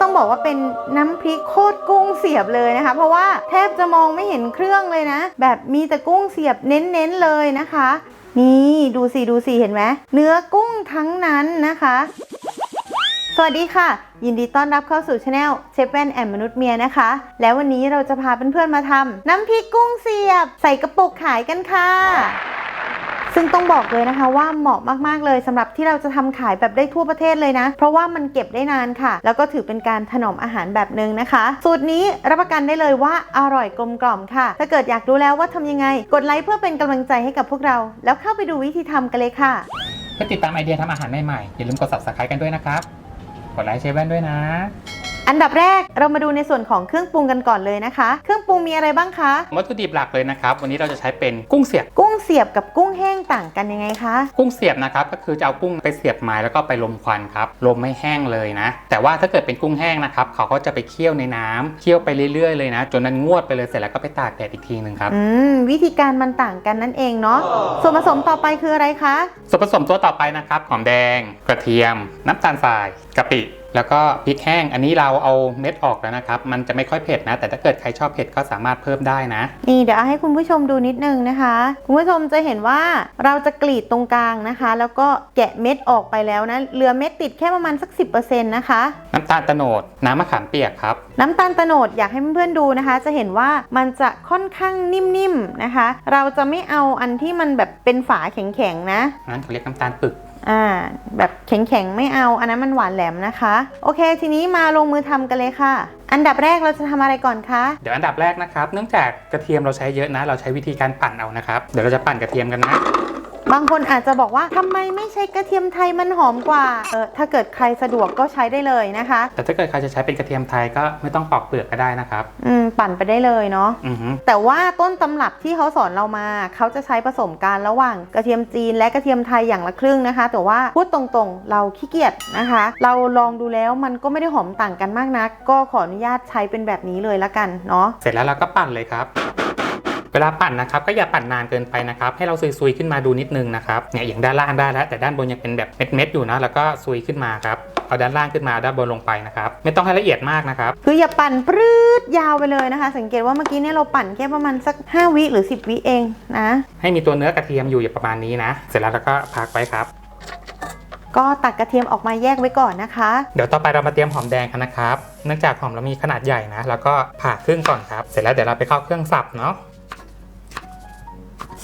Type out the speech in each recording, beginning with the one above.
ต้องบอกว่าเป็นน้ำพริกโคตรกุ้งเสียบเลยนะคะ เพราะว่าแทบจะมองไม่เห็นเครื่องเลยนะ แบบมีแต่กุ้งเสียบเน้นๆเลยนะคะ นี่ดูสิดูสิเห็นไหมเนื้อกุ้งทั้งนั้นนะคะ สวัสดีค่ะ ยินดีต้อนรับเข้าสู่ช anel เชฟแวนแอมมนุษย์เมียนะคะ แล้ววันนี้เราจะพาเพื่อนๆมาทำน้ำพริกกุ้งเสียบ ใส่กระปุกขายกันค่ะ ซึ่งต้องบอกเลยนะคะว่าเหมาะมากๆเลยสำหรับที่เราจะทำขายแบบได้ทั่วประเทศเลยนะ เพราะว่ามันเก็บได้นานค่ะ แล้วก็ถือเป็นการถนอมอาหารแบบหนึ่งนะคะ สูตรนี้รับประกันได้เลยว่าอร่อยกลมกล่อมค่ะ ถ้าเกิดอยากรู้แล้วว่าทำยังไง กดไลค์เพื่อเป็นกำลังใจให้กับพวกเรา แล้วเข้าไปดูวิธีทำกันเลยค่ะเพื่อติดตามไอเดียทำอาหารใหม่ๆอย่าลืมกด subscribe กันด้วยนะครับ กดไลค์เชฟแว่นด้วยนะ อันดับแรกเรามาดูในส่วนของเครื่องปรุงกันก่อนเลยนะคะ เครื่องปรุงมีอะไรบ้างคะ วัตถุดิบหลักเลยนะครับ วันนี้เราจะใช้เป็นกุ้งเสียบ กุ้งเสียบกับกุ้งแห้งต่างกันยังไงคะ กุ้งเสียบนะครับก็คือจะเอากุ้งไปเสียบไม้แล้วก็ไปลมควันครับลมไม่แห้งเลยนะ แต่ว่าถ้าเกิดเป็นกุ้งแห้งนะครับเขาก็จะไปเคี่ยวในน้ำเคี่ยวไปเรื่อยๆเลยนะ จนนั้นงวดไปเลยเสร็จแล้วก็ไปตากแดดอีกทีหนึ่งครับอืมวิธีการมันต่างกันนั่นเองเนาะส่วนผสมต่อไปคืออะไรคะส่วนผสมตัวต่อไปนะครับหอมแดง กระเทียม น้ำตาลทรายกะปิ แล้วก็พริกแห้งอันนี้เราเอาเม็ดออกแล้วนะครับ มันจะไม่ค่อยเผ็ดนะ แต่ถ้าเกิดใครชอบเผ็ดก็สามารถเพิ่มได้นะ นี่เดี๋ยวเอาให้คุณผู้ชมดูนิดนึงนะคะ คุณผู้ชมจะเห็นว่าเราจะกรีดตรงกลางนะคะ แล้วก็แกะเม็ดออกไปแล้วนะ เหลือเม็ดติดแค่ประมาณสัก 10%นะคะ น้ำตาลตะโนด น้ำมะขามเปียกครับ น้ำตาลโตโนดอยากให้เพื่อนๆดูนะคะ จะเห็นว่ามันจะค่อนข้างนิ่มๆนะคะ เราจะไม่เอาอันที่มันแบบเป็นฝาแข็งๆนะนั้นเขาเรียกน้ำตาลปึก อ่าแบบแข็งๆไม่เอาอันนั้นมันหวานแหลมนะคะ โอเค ทีนี้มาลงมือทำกันเลยค่ะ อันดับแรกเราจะทำอะไรก่อนคะเดี๋ยวอันดับแรกนะครับ เนื่องจากกระเทียมเราใช้เยอะนะ เราใช้วิธีการปั่นเอานะครับ เดี๋ยวเราจะปั่นกระเทียมกันนะ บางคนอาจจะบอกว่าทำไมไม่ใช้กระเทียมไทยมันหอมกว่า เออถ้าเกิดใครสะดวกก็ใช้ได้เลยนะคะ แต่ถ้าเกิดใครจะใช้เป็นกระเทียมไทยก็ไม่ต้องปอกเปลือกก็ได้นะครับอืมปั่นไปได้เลยเนาะอือฮึแต่ว่าต้นตำรับที่เขาสอนเรามาเขาจะใช้ผสมกันระหว่างกระเทียมจีนและกระเทียมไทยอย่างละครึ่งนะคะ แต่ว่าพูดตรงๆ เราขี้เกียจนะคะ เราลองดูแล้วมันก็ไม่ได้หอมต่างกันมากนัก ก็ขออนุญาตใช้เป็นแบบนี้เลยละกันเนาะเสร็จแล้วเราก็ปั่นเลยครับ เวลาปั่นนะครับก็อย่าปั่นนานเกินไปนะครับให้เราซุยๆขึ้นมาดูนิดนึงนะครับเนี่ยอย่างด้านล่างได้แล้วแต่ด้านบนยังเป็นแบบเม็ดๆอยู่นะแล้วก็ซุยขึ้นมาครับเอาด้านล่างขึ้นมาด้านบนลงไปนะครับไม่ต้องให้ละเอียดมากนะครับคืออย่าปั่นปรื๊ดยาวไปเลยนะคะ สังเกตว่าเมื่อกี้เนี่ยเราปั่นแค่ประมาณสัก 5 วิหรือ 10 วิเองนะให้มีตัวเนื้อกระเทียมอยู่อย่างประมาณนี้นะ เสร็จแล้วเราก็พักไว้ครับก็ตักกระเทียมออกมาแยกไว้ก่อนนะคะ เดี๋ยวต่อไปเรามาเตรียมหอมแดงกันนะครับ เนื่องจากหอมเรามีขนาดใหญ่นะ แล้วก็ผ่าครึ่งก่อนครับ เสร็จแล้วเดี๋ยวเราไปเข้าเครื่องสับเนาะ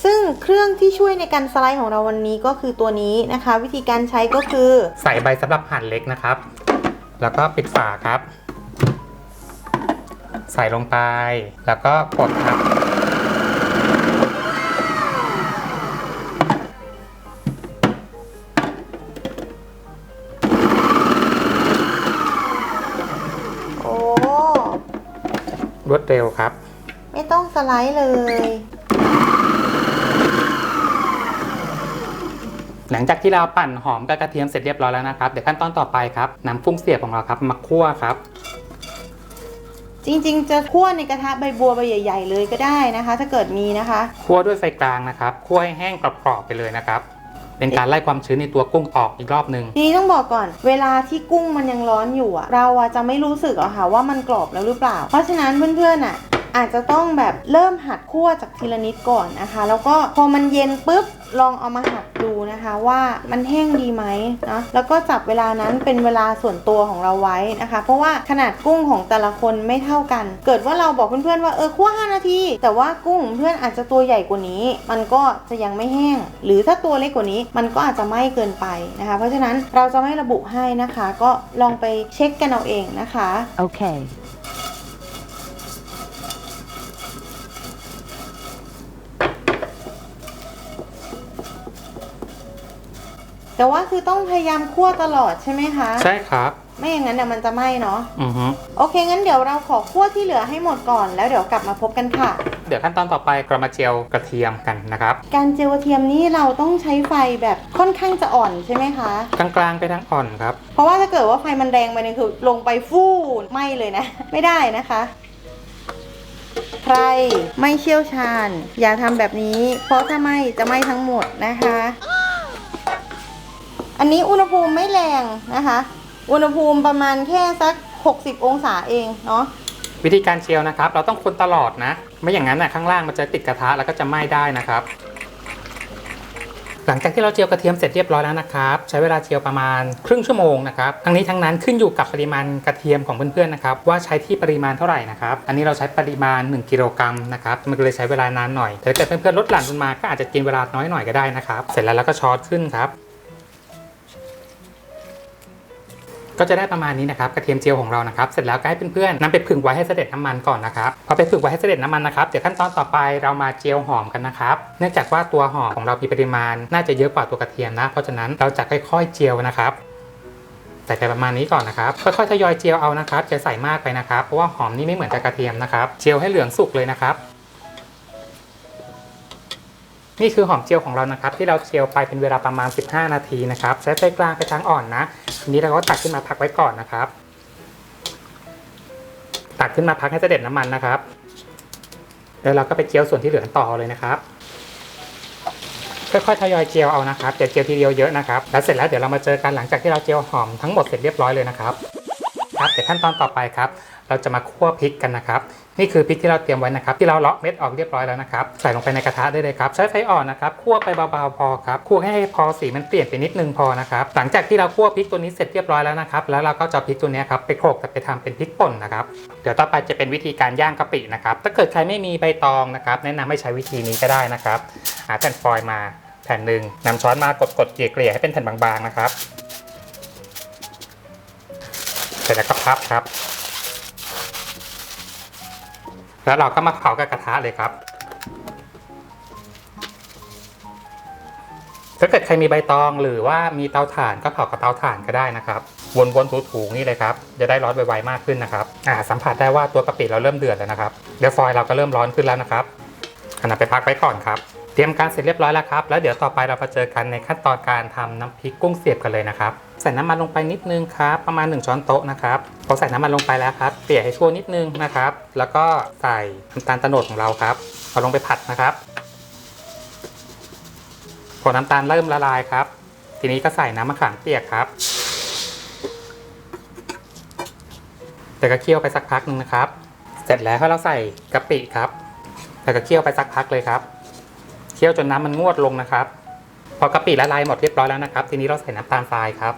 ซึ่งเครื่องที่ช่วยในการสไลด์ของเราวันนี้ก็คือตัวนี้นะคะ วิธีการใช้ก็คือใส่ใบสำหรับหั่นเล็กนะครับ แล้วก็ปิดฝาครับ ใส่ลงไป แล้วก็กดครับ โอ้รวดเร็วครับ ไม่ต้องสไลด์เลย หลังจากที่เราปั่นหอมกับกระเทียมเสร็จเรียบร้อยแล้วนะครับ เดี๋ยวขั้นตอนต่อไปครับนำฟุ้งเสียบของเราครับมาคั่วครับ จริงๆ จะคั่วในกระทะใบบัวใบใหญ่ ๆ เลยก็ได้นะคะ ถ้าเกิดมีนะคะ คั่วด้วยไฟกลางนะครับคั่วให้แห้งกรอบๆไปเลยนะครับเป็นการไล่ความชื้นในตัวกุ้งออกอีกรอบหนึ่งทีนี้ต้องบอกก่อน เวลาที่กุ้งมันยังร้อนอยู่อะเราอะจะไม่รู้สึกอะค่ะว่ามันกรอบแล้วหรือเปล่า เพราะฉะนั้นเพื่อนๆอะอาจจะต้องแบบเริ่มหัดคั่วจากทีละนิดก่อนนะคะ แล้วก็พอมันเย็นปุ๊บ ลองเอามาหัดดูนะคะว่ามันแห้งดีไหมนะแล้วก็จับเวลานั้นเป็นเวลาส่วนตัวของเราไว้นะคะ เพราะว่าขนาดกุ้งของแต่ละคนไม่เท่ากัน เกิดว่าเราบอกเพื่อนๆว่าเออคั่ว5นาที แต่ว่ากุ้งของเพื่อนอาจจะตัวใหญ่กว่านี้ มันก็จะยังไม่แห้ง หรือถ้าตัวเล็กกว่านี้ มันก็อาจจะไหม้เกินไปนะคะ เพราะฉะนั้นเราจะไม่ระบุให้นะคะ ก็ลองไปเช็คกันเอาเองนะคะ Okay. แต่ว่าคือต้องพยายามคั่วตลอดใช่ไหมคะ ใช่ครับ ไม่อย่างนั้นเดี๋ยวมันจะไหม้เนาะอือฮึโอเคงั้นเดี๋ยวเราขอคั่วที่เหลือให้หมดก่อน แล้วเดี๋ยวกลับมาพบกันค่ะ เดี๋ยวขั้นตอนต่อไปเรามาเจียวกระเทียมกันนะครับการเจียวกระเทียมนี่เราต้องใช้ไฟแบบค่อนข้างจะอ่อนใช่ไหมคะ กลางๆไปทางอ่อนครับ เพราะว่าถ้าเกิดว่าไฟมันแรงไปเนี่ยคือลงไปฟู่ไหม้เลยนะ ไม่ได้นะคะ ใครไม่เชี่ยวชาญ อย่าทำแบบนี้ เพราะถ้าไหม้จะไหม้ทั้งหมดนะคะ อันนี้อุณหภูมิไม่แรงนะคะ อุณหภูมิประมาณแค่สัก 60 องศาเองเนาะวิธีการเจียวนะครับ เราต้องคนตลอดนะ ไม่อย่างนั้นนะข้างล่างมันจะติดกระทะแล้วก็จะไหม้ได้นะครับ หลังจากที่เราเจียวกระเทียมเสร็จเรียบร้อยแล้วนะครับ ใช้เวลาเจียวประมาณครึ่งชั่วโมงนะครับทั้งนี้ทั้งนั้นขึ้นอยู่กับปริมาณกระเทียมของเพื่อนๆนะครับว่าใช้ที่ปริมาณเท่าไหร่นะครับอันนี้เราใช้ปริมาณ 1กิโลกรัมนะครับมันก็เลยใช้เวลานานหน่อยแต่ถ้าเกิดเพื่อนๆลดหลั่นลงมาก็อาจจะกินเวลาน้อยหน่อยก็ได้นะครับ เสร็จแล้วเราก็ช้อนขึ้นครับ ก็จะได้ประมาณนี้นะครับกระเทียมเจียวของเรานะครับเสร็จแล้วก็ให้เพื่อนๆนำไปผึ่งไว้ให้เสด็จน้ำมันก่อนนะครับพอไปผึ่งไว้ให้เสด็จน้ำมันนะครับเดี๋ยวขั้นตอนต่อไปเรามาเจียวหอมกันนะครับเนื่องจากว่าตัวหอมของเรามีปริมาณ น่าจะเยอะกว่าตัวกระเทียมนะ เพราะฉะนั้นเราจะค่อยๆเจียวนะครับใส่ไปประมาณนี้ก่อนนะครับ ค่อยๆทยอยเจียวเอานะครับจะใส่มากไปนะครับ เพราะว่าหอมนี่ไม่เหมือนกับกระเทียมนะครับ เจียวให้เหลืองสุกเลยนะครับ นี่คือหอมเจียวของเรานะครับ ที่เราเจียวไปเป็นเวลาประมาณ 15 นาทีนะครับใช้ไฟกลางไปทางอ่อนนะทีนี้เราก็ตักขึ้นมาพักไว้ก่อนนะครับ ตักขึ้นมาพักให้เสด็จน้ำมันนะครับแล้วเราก็ไปเจียวส่วนที่เหลือต่อเลยนะครับค่อยๆทยอยเจียวเอานะครับอย่าเจียวทีเดียวเยอะนะครับแล้วเสร็จแล้วเดี๋ยวเรามาเจอกันหลังจากที่เราเจียวหอมทั้งหมดเสร็จเรียบร้อยเลยนะครับครับเดี๋ยวขั้นตอนต่อไปครับ เราจะมาคั่วพริกกันนะครับ นี่คือพริกที่เราเตรียมไว้นะครับ ที่เราเลาะเม็ดออกเรียบร้อยแล้วนะครับ ใส่ลงไปในกระทะได้เลยครับ ใช้ไฟอ่อนนะครับคั่วไปเบาๆพอครับคั่วให้พอสีมันเปลี่ยนไปนิดนึงพอนะครับ หลังจากที่เราคั่วพริกตัวนี้เสร็จเรียบร้อยแล้วนะครับ แล้วเราก็จะพริกตัวนี้ครับไปโขลกแต่ไปทำเป็นพริกป่นนะครับ เดี๋ยวต่อไปจะเป็นวิธีการย่างกะปินะครับ ถ้าเกิดใครไม่มีใบตองนะครับ แนะนำให้ใช้วิธีนี้ก็ได้นะครับ หาแผ่นฟอยล์มาแผ่นหนึ่งนำช้อนมากดๆเกลี่ยๆให้เป็นแผ่นบางๆนะครับเสร็จแล้วก็พับครับ แล้วเราก็มาเผากับกระทะเลยครับ ถ้าเกิดใครมีใบตองหรือว่ามีเตาถ่านก็เผากับเตาถ่านก็ได้นะครับ วนๆถูๆนี่เลยครับ จะได้ร้อนไวๆมากขึ้นนะครับ อ่า สัมผัสได้ว่าตัวกะปิเราเริ่มเดือดแล้วนะครับ เดี๋ยวฟอยล์เราก็เริ่มร้อนขึ้นแล้วนะครับขณะไปพักไว้ก่อนครับ เตรียมการเสร็จเรียบร้อยแล้วครับ แล้วเดี๋ยวต่อไปเรามาเจอกันในขั้นตอนการทำน้ำพริกกุ้งเสียบกันเลยนะครับ ใส่น้ำมันลงไปนิดนึงครับ ประมาณ 1 ช้อนโต๊ะนะครับพอใส่น้ำมันลงไปแล้วครับเกลี่ยให้ทั่วนิดนึงนะครับ แล้วก็ใส่น้ำตาลโตโนดของเราครับเอาลงไปผัดนะครับพอน้ำตาลเริ่มละลายครับ ทีนี้ก็ใส่น้ำมะขามเปียกครับแต่ก็เคี่ยวไปสักพักหนึ่งนะครับ เสร็จแล้วให้เราใส่กะปิครับแล้วก็เคี่ยวไปสักพักเลยครับเคี่ยวจนน้ำมันงวดลงนะครับ พอกะปิละลายหมดเรียบร้อยแล้วนะครับ ทีนี้เราใส่น้ำตาลทรายครับ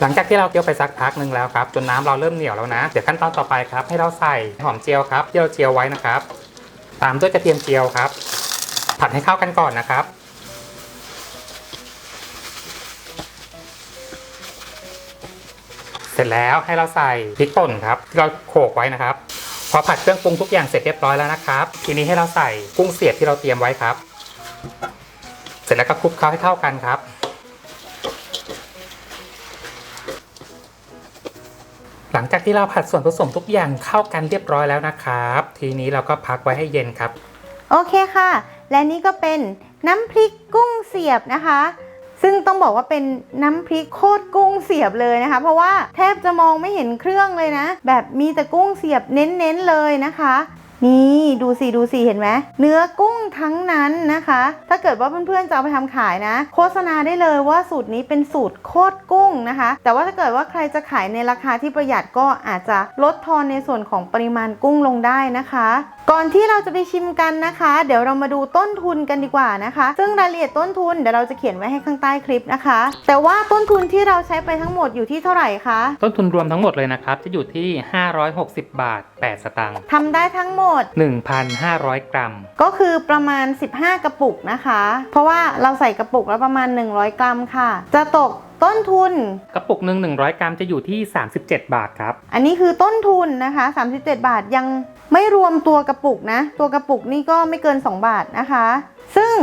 หลังจากที่เราเคี่ยวไปสักพักหนึ่งแล้วครับจนน้ำเราเริ่มเหนียวแล้วนะ เดี๋ยวขั้นตอนต่อไปครับ ให้เราใส่หอมเจียวครับที่เราเจียวไว้นะครับ ตามด้วยกระเทียมเจียวครับ ผัดให้เข้ากันก่อนนะครับเสร็จแล้วให้เราใส่พริกป่นครับที่เราโขลกไว้นะครับ พอผัดเครื่องปรุงทุกอย่างเสร็จเรียบร้อยแล้วนะครับ ทีนี้ให้เราใส่กุ้งเสียบที่เราเตรียมไว้ครับ เสร็จแล้วก็คลุกเคล้าให้เข้ากันครับ หลังจากที่เราผัดส่วนผสมทุกอย่างเข้ากันเรียบร้อยแล้วนะครับ ทีนี้เราก็พักไว้ให้เย็นครับ โอเคค่ะ และนี่ก็เป็นน้ำพริกกุ้งเสียบนะคะ ซึ่งต้องบอกว่าเป็นน้ำพริกโคตรกุ้งเสียบเลยนะคะ เพราะว่าแทบจะมองไม่เห็นเครื่องเลยนะ แบบมีแต่กุ้งเสียบเน้นๆเลยนะคะ นี่ดูสิดูสิเห็นไหมเนื้อกุ้งทั้งนั้นนะคะ ถ้าเกิดว่าเพื่อนๆจะเอาไปทำขายนะ โฆษณาได้เลยว่าสูตรนี้เป็นสูตรโคตรกุ้งนะคะ แต่ว่าถ้าเกิดว่าใครจะขายในราคาที่ประหยัดก็อาจจะลดทอนในส่วนของปริมาณกุ้งลงได้นะคะ ก่อนที่เราจะไปชิมกันนะคะ เดี๋ยวเรามาดูต้นทุนกันดีกว่านะคะ ซึ่งรายละเอียดต้นทุนเดี๋ยวเราจะเขียนไว้ให้ข้างใต้คลิปนะคะ แต่ว่าต้นทุนที่เราใช้ไปทั้งหมดอยู่ที่เท่าไหร่คะต้นทุนรวมทั้งหมดเลยนะครับจะอยู่ที่ 560 บาท 8 สตางค์ทำได้ทั้งหมด1,500 กรัม ก็คือประมาณ 15 กระปุกนะคะ เพราะว่าเราใส่กระปุกแล้วประมาณ 100 กรัมค่ะ จะตกต้นทุน กระปุกหนึ่ง100 กรัมจะอยู่ที่ 37 บาทครับ อันนี้คือต้นทุนนะคะ 37 บาทยังไม่รวมตัวกระปุกนะ ตัวกระปุกนี่ก็ไม่เกิน 2 บาทนะคะ ซึ่ง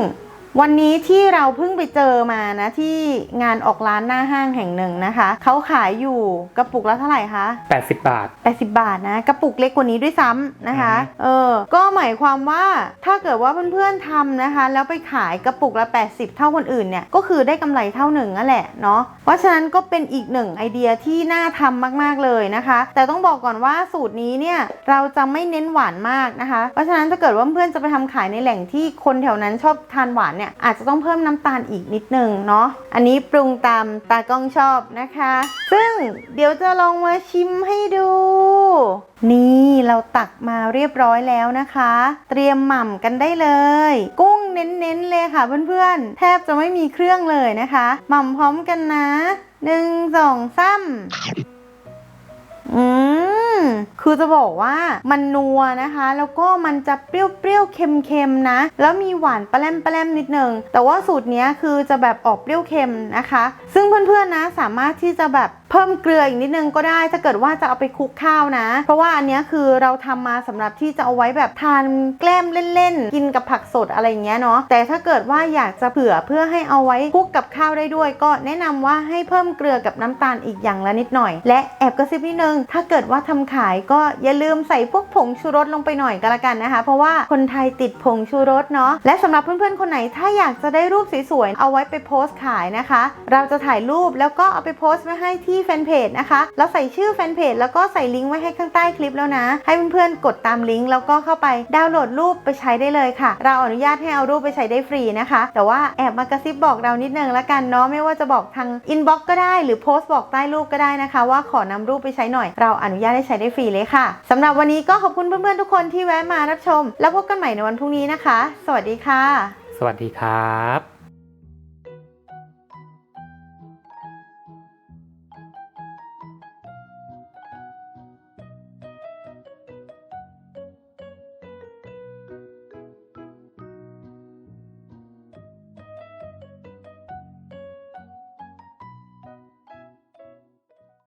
วันนี้ที่เราเพิ่งไปเจอมานะที่งานออกร้านหน้าห้างแห่งหนึ่งนะคะ เขาขายอยู่กระปุกละเท่าไหร่คะ 80 บาท 80 บาทนะกระปุกเล็กกว่านี้ด้วยซ้ำนะคะอือฮึเออ ก็หมายความว่าถ้าเกิดว่าเพื่อนๆทำนะคะ แล้วไปขายกระปุกละ 80 เท่าคนอื่นเนี่ยก็คือได้กำไรเท่าหนึ่งนั่นแหละเนาะเพราะฉะนั้นก็เป็นอีกหนึ่งไอเดียที่น่าทำมากๆเลยนะคะ แต่ต้องบอกก่อนว่าสูตรนี้เนี่ยเราจะไม่เน้นหวานมากนะคะ เพราะฉะนั้นถ้าเกิดว่าเพื่อนๆจะไปทำขายในแหล่งที่คนแถวนั้นชอบทานหวานเนี่ยเนี่ยอาจจะต้องเพิ่มน้ำตาลอีกนิดนึงเนาะอันนี้ปรุงตามตากล้องชอบนะคะ ซึ่งเดี๋ยวจะลองมาชิมให้ดู นี่เราตักมาเรียบร้อยแล้วนะคะ เตรียมหม่ำกันได้เลย กุ้งเน้นๆเลยค่ะเพื่อนๆ แทบจะไม่มีเครื่องเลยนะคะ หม่ำพร้อมกันนะหนึ่งสองสาม คือจะบอกว่ามันนัวนะคะ แล้วก็มันจะเปรี้ยวๆเค็มๆนะ แล้วมีหวานปลาแลมปลาแลมนิดนึงแต่ว่าสูตรนี้คือจะแบบออกเปรี้ยวเค็มนะคะ ซึ่งเพื่อนๆนะสามารถที่จะแบบ เพิ่มเกลืออีกนิดนึงก็ได้ถ้าเกิดว่าจะเอาไปคลุกข้าวนะ เพราะว่าอันนี้คือเราทำมาสำหรับที่จะเอาไว้แบบทานแกล้มเล่นๆ กินกับผักสดอะไรอย่างเงี้ยเนาะแต่ถ้าเกิดว่าอยากจะเผื่อเพื่อให้เอาไว้คลุกกับข้าวได้ด้วย ก็แนะนำว่าให้เพิ่มเกลือกับน้ำตาลอีกอย่างละนิดหน่อย และแอบกระซิบนิดนึงถ้าเกิดว่าทำขายก็อย่าลืมใส่พวกผงชูรสลงไปหน่อยก็แล้วกันนะคะ เพราะว่าคนไทยติดผงชูรสเนาะและสำหรับเพื่อนๆคนไหนถ้าอยากจะได้รูปสวยๆเอาไว้ไปโพสต์ขายนะคะ เราจะถ่ายรูปแล้วก็เอาไปโพสต์ไว้ให้ที่แฟนเพจนะคะแล้วใส่ชื่อแฟนเพจแล้วก็ใส่ลิงก์ไว้ให้ข้างใต้คลิปแล้วนะ ให้เพื่อนๆกดตามลิงก์แล้วก็เข้าไปดาวน์โหลดรูปไปใช้ได้เลยค่ะ เราอนุญาตให้เอารูปไปใช้ได้ฟรีนะคะ แต่ว่าแอบมากระซิบบอกเรานิดนึงละกันเนาะไม่ว่าจะบอกทางอินบ็อกก็ได้หรือโพสต์บอกใต้รูปก็ได้นะคะ ว่าขอนำรูปไปใช้หน่อย เราอนุญาตให้ใช้ได้ฟรีเลยค่ะสำหรับวันนี้ก็ขอบคุณเพื่อนๆทุกคนที่แวะมารับชม แล้วพบกันใหม่ในวันพรุ่งนี้นะคะ สวัสดีค่ะ สวัสดีครับ